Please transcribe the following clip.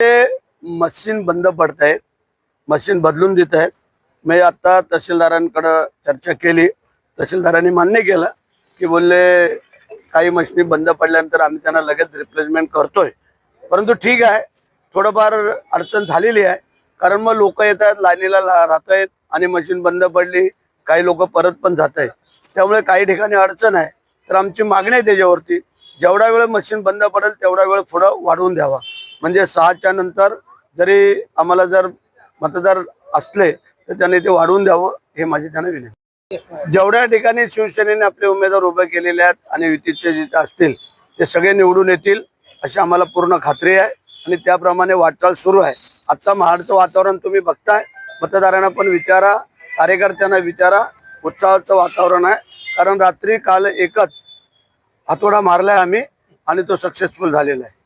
ते मशीन बंद पडत आहेत मशीन बदलून देत आहेत मी आता तहसीलदारांकडं चर्चा केली. तहसीलदारांनी मान्य केलं की बोलले काही मशीनी बंद पडल्यानंतर आम्ही त्यांना लगेच रिप्लेसमेंट करतोय. परंतु ठीक आहे. थोडंफार अडचण झालेली आहे. कारण मग लोक येतात लाईनीला राहत आहेत आणि मशीन बंद पडली काही लोक परत पण जात आहेत त्यामुळे काही ठिकाणी अडचण आहे. तर आमची मागणी आहे त्याच्यावरती. जेवढा वेळ मशीन बंद पडेल तेवढा वेळ पुढं वाढवून द्यावा. म्हणजे सहाच्या नंतर जरी आम्हाला जर मतदार असले तर त्यांनी ते वाढवून द्यावं हे माझी त्यांना विनंती जेवढ्या ठिकाणी शिवसेनेने आपले उमेदवार उभे केलेले आहेत आणि युतीचे जिथे असतील ते सगळे निवडून येतील अशी आम्हाला पूर्ण खात्री आहे. आणि त्याप्रमाणे वाटचाल सुरू आहे. आता महाडचं वातावरण तुम्ही बघताय. मतदारांना पण विचारा कार्यकर्त्यांना विचारा. उत्साहाचं वातावरण आहे. कारण रात्री काल एकच हातोडा मारलाय आम्ही आणि तो सक्सेसफुल झालेला आहे.